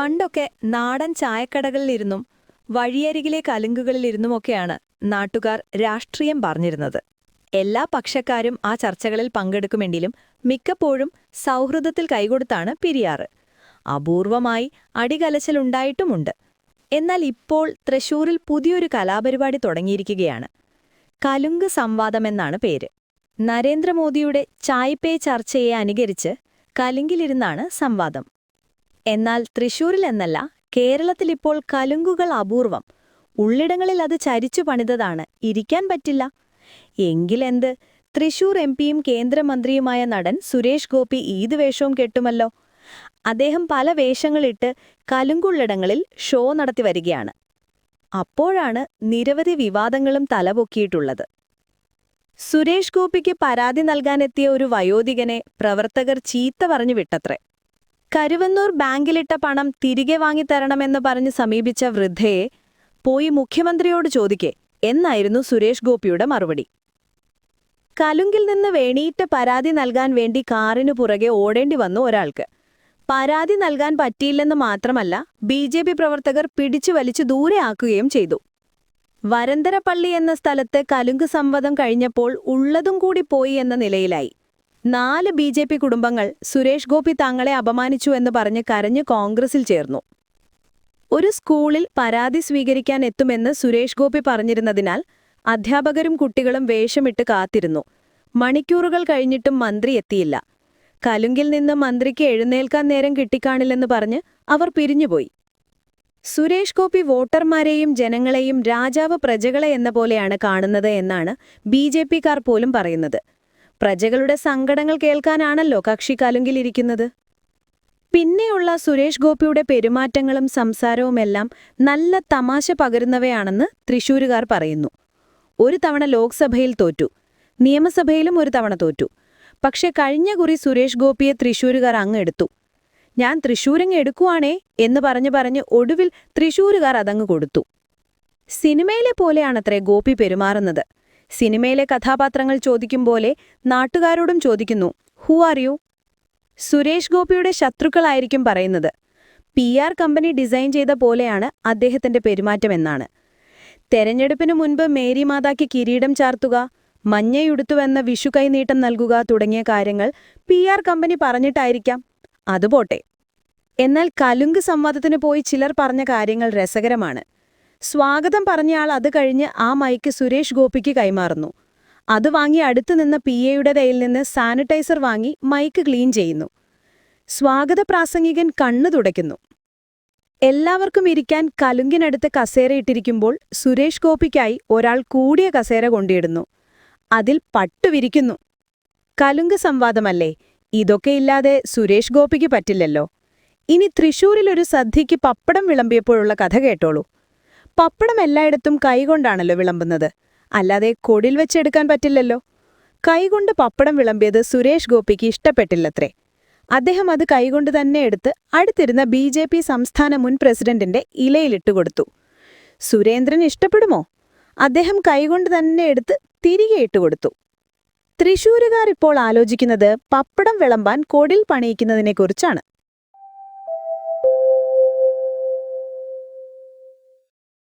പണ്ടൊക്കെ നാടൻ ചായക്കടകളിലിരുന്നും വഴിയരികിലെ കലുങ്കുകളിലിരുന്നുമൊക്കെയാണ് നാട്ടുകാർ രാഷ്ട്രീയം പറഞ്ഞിരുന്നത്. എല്ലാ പക്ഷക്കാരും ആ ചർച്ചകളിൽ പങ്കെടുക്കുമെങ്കിലും മിക്കപ്പോഴും സൗഹൃദത്തിൽ കൈകൊടുത്താണ് പിരിയാറ്. അപൂർവമായി അടികലച്ചിലുണ്ടായിട്ടുമുണ്ട്. എന്നാൽ ഇപ്പോൾ തൃശൂരിൽ പുതിയൊരു കലാപരിപാടി തുടങ്ങിയിരിക്കുകയാണ്. കലുങ്ക് സംവാദമെന്നാണ് പേര്. നരേന്ദ്രമോദിയുടെ ചായ്പേ ചർച്ചയെ അനുകരിച്ച് കലുങ്കിലിരുന്നാണ് സംവാദം. എന്നാൽ തൃശൂരിലെന്നല്ല കേരളത്തിലിപ്പോൾ കലുങ്കുകൾ അപൂർവം. ഉള്ളിടങ്ങളിൽ അത് ചരിച്ചു പണിതതാണ്. ഇരിക്കാൻ പറ്റില്ല. എങ്കിലെന്ത്? തൃശൂർ എം പിയും കേന്ദ്രമന്ത്രിയുമായ നടൻ സുരേഷ് ഗോപി ഈദ് വേഷവും കെട്ടുമല്ലോ. അദ്ദേഹം പല വേഷങ്ങളിട്ട് കലുങ്കുള്ളിടങ്ങളിൽ ഷോ നടത്തി വരികയാണ്. അപ്പോഴാണ് നിരവധി വിവാദങ്ങളും തലപൊക്കിയിട്ടുള്ളത്. സുരേഷ് ഗോപിക്ക് പരാതി നൽകാനെത്തിയ ഒരു വയോധികനെ പ്രവർത്തകർ ചീത്ത പറഞ്ഞു വിട്ടത്രേ. കരുവന്നൂർ ബാങ്കിലിട്ട പണം തിരികെ വാങ്ങിത്തരണമെന്ന് പറഞ്ഞ് സമീപിച്ച വൃദ്ധയെ പോയി മുഖ്യമന്ത്രിയോട് ചോദിക്കെ എന്നായിരുന്നു സുരേഷ് ഗോപിയുടെ മറുപടി. കലുങ്കിൽ നിന്ന് വേണിയിട്ട പരാതി നൽകാൻ വേണ്ടി കാറിനു പുറകെ ഓടേണ്ടി വന്നു ഒരാൾക്ക്. പരാതി നൽകാൻ പറ്റിയില്ലെന്ന് മാത്രമല്ല ബി ജെ പി പ്രവർത്തകർ പിടിച്ചു വലിച്ചു ദൂരെയാക്കുകയും ചെയ്തു. വരന്തരപ്പള്ളി എന്ന സ്ഥലത്ത് കലുങ്ക് സംവദം കഴിഞ്ഞപ്പോൾ ഉള്ളതും കൂടി പോയി എന്ന നിലയിലായി. നാല് ബി ജെ പി കുടുംബങ്ങൾ സുരേഷ് ഗോപി തങ്ങളെ അപമാനിച്ചു എന്ന് പറഞ്ഞ് കരഞ്ഞ് കോൺഗ്രസിൽ ചേർന്നു. ഒരു സ്കൂളിൽ പരാതി സ്വീകരിക്കാൻ എത്തുമെന്ന് സുരേഷ് ഗോപി പറഞ്ഞിരുന്നതിനാൽ അധ്യാപകരും കുട്ടികളും വേഷമിട്ട് കാത്തിരുന്നു. മണിക്കൂറുകൾ കഴിഞ്ഞിട്ടും മന്ത്രി എത്തിയില്ല. കലുങ്കിൽ നിന്ന് മന്ത്രിക്ക് എഴുന്നേൽക്കാൻ നേരം കിട്ടിക്കാണില്ലെന്ന് പറഞ്ഞ് അവർ പിരിഞ്ഞുപോയി. സുരേഷ് ഗോപി വോട്ടർമാരെയും ജനങ്ങളെയും രാജാവ് പ്രജകളെ എന്ന പോലെയാണ് കാണുന്നത് എന്നാണ് ബി പോലും പറയുന്നത്. പ്രജകളുടെ സങ്കടങ്ങൾ കേൾക്കാനാണല്ലോ കക്ഷി കലുങ്കിലിരിക്കുന്നത് പിന്നെയുള്ള സുരേഷ് ഗോപിയുടെ പെരുമാറ്റങ്ങളും സംസാരവുമെല്ലാം നല്ല തമാശ പകരുന്നവയാണെന്ന് തൃശൂരുകാർ പറയുന്നു. ഒരു തവണ ലോക്സഭയിൽ തോറ്റു. നിയമസഭയിലും ഒരു തവണ തോറ്റു. പക്ഷെ കഴിഞ്ഞ കുറി സുരേഷ് ഗോപിയെ തൃശൂരുകാർ അങ്ങെടുത്തു ഞാൻ തൃശൂരങ്ങ് എടുക്കുവാണേ എന്ന് പറഞ്ഞു പറഞ്ഞ് ഒടുവിൽ തൃശൂരുകാർ അതങ്ങ് കൊടുത്തു. സിനിമയിലെ പോലെയാണത്രേ ഗോപി പെരുമാറുന്നത്. സിനിമയിലെ കഥാപാത്രങ്ങൾ ചോദിക്കും പോലെ നാട്ടുകാരോടും ചോദിക്കുന്നു ഹു ആർ യു സുരേഷ് ഗോപിയുടെ ശത്രുക്കളായിരിക്കും പറയുന്നത്. പി ആർ കമ്പനി ഡിസൈൻ ചെയ്ത പോലെയാണ് അദ്ദേഹത്തിന്റെ പെരുമാറ്റമെന്നാണ്. തെരഞ്ഞെടുപ്പിനു മുൻപ് മേരി മാതാക്ക് കിരീടം ചാർത്തുക മഞ്ഞയുടുത്തുവെന്ന വിഷു കൈനീട്ടം നൽകുക തുടങ്ങിയ കാര്യങ്ങൾ പി ആർ കമ്പനി പറഞ്ഞിട്ടായിരിക്കാം. അതുപോട്ടെ. എന്നാൽ കലുങ്ക് സംവാദത്തിന് പോയി ചിലർ പറഞ്ഞ കാര്യങ്ങൾ രസകരമാണ്. സ്വാഗതം പറഞ്ഞയാൾ അത് കഴിഞ്ഞ് ആ മൈക്ക് സുരേഷ് ഗോപിക്ക് കൈമാറുന്നു. അത് വാങ്ങി അടുത്തു നിന്ന പി എയുടെ കയ്യിൽ നിന്ന് സാനിറ്റൈസർ വാങ്ങി മൈക്ക് ക്ലീൻ ചെയ്യുന്നു. സ്വാഗത പ്രാസംഗികൻ കണ്ണു തുടയ്ക്കുന്നു. എല്ലാവർക്കും ഇരിക്കാൻ കലുങ്കിനടുത്ത് കസേര ഇട്ടിരിക്കുമ്പോൾ സുരേഷ് ഗോപിക്കായി ഒരാൾ കൂടിയ കസേര കൊണ്ടിടുന്നു. അതിൽ പട്ടുവിരിക്കുന്നു കലുങ്ക് സംവാദമല്ലേ? ഇതൊക്കെ ഇല്ലാതെ സുരേഷ് ഗോപിക്ക് പറ്റില്ലല്ലോ. ഇനി തൃശൂരിലൊരു സദ്യയ്ക്ക് പപ്പടം വിളമ്പിയപ്പോഴുള്ള കഥ കേട്ടോളൂ. പപ്പടം എല്ലായിടത്തും കൈകൊണ്ടാണല്ലോ വിളമ്പുന്നത്. അല്ലാതെ കൊടിൽ വെച്ചെടുക്കാൻ പറ്റില്ലല്ലോ. കൈകൊണ്ട് പപ്പടം വിളമ്പിയത് സുരേഷ് ഗോപിക്ക് ഇഷ്ടപ്പെട്ടില്ലത്രേ. അദ്ദേഹം അത് കൈകൊണ്ട് തന്നെ എടുത്ത് അടുത്തിരുന്ന ബി ജെ പി സംസ്ഥാന മുൻ പ്രസിഡന്റിന്റെ ഇലയിലിട്ട് കൊടുത്തു. സുരേന്ദ്രൻ ഇഷ്ടപ്പെടുമോ? അദ്ദേഹം കൈകൊണ്ട് തന്നെ എടുത്ത് തിരികെ ഇട്ട് കൊടുത്തു. തൃശൂരുകാർ ഇപ്പോൾ ആലോചിക്കുന്നത് പപ്പടം വിളമ്പാൻ കൊടിൽ പണിയിക്കുന്നതിനെക്കുറിച്ചാണ്.